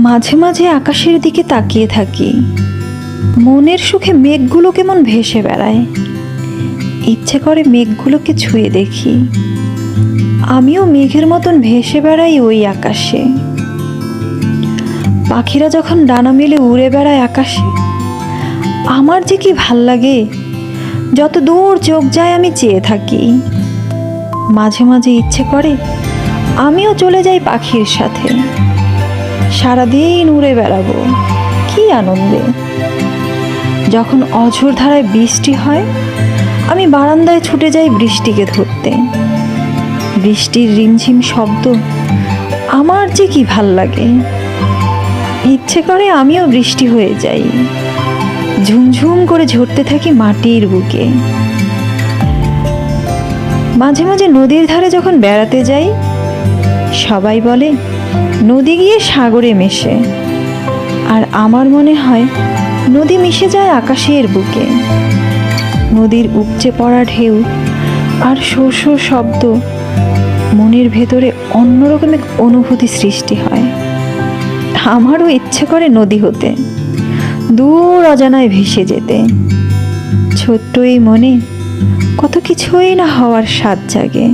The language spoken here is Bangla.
মাঝে মাঝে আকাশের দিকে তাকিয়ে থাকি। মনের সুখে মেঘগুলো কেমন ভেসে বেড়ায়। ইচ্ছে করে মেঘগুলোকে ছুঁয়ে দেখি। আমিও মেঘের মতন ভেসে বেড়াই ওই আকাশে। পাখিরা যখন ডানা মেলে উড়ে বেড়ায় আকাশে। আমার যে কি ভালো লাগে, যত দূর চোখ যায় আমি চেয়ে থাকি। মাঝে মাঝে ইচ্ছে করে আমিও চলে যাই পাখির সাথে। সারাদিন উড়ে বেড়াবো। কি আনন্দে। যখন অঝোর ধারায় বৃষ্টি হয়, আমি বারান্দায় ছুটে যাই বৃষ্টিকে ধরতে। বৃষ্টির রিমঝিম শব্দ আমার যে কি ভালো লাগে। ইচ্ছে করে আমিও বৃষ্টি হয়ে যাই। ঝুমঝুম করে ঝরতে থাকি মাটির বুকে। মাঝে মাঝে নদীর ধারে যখন বেড়াতে যাই সবাই বলে, নদী গিয়ে সাগরে মেশে। আর আমার মনে হয়, নদী মিশে যায় আকাশের বুকে। নদীর উপচে পড়া ঢেউ আর শো শো শব্দ মনের ভেতরে অন্যরকম এক অনুভূতি সৃষ্টি হয়। আমারও ইচ্ছে করে নদী হতে, দূর অজানায় ভেসে যেতে। ছোট্ট এই মনে কত কিছুই না হওয়ার স্বাদ জাগে।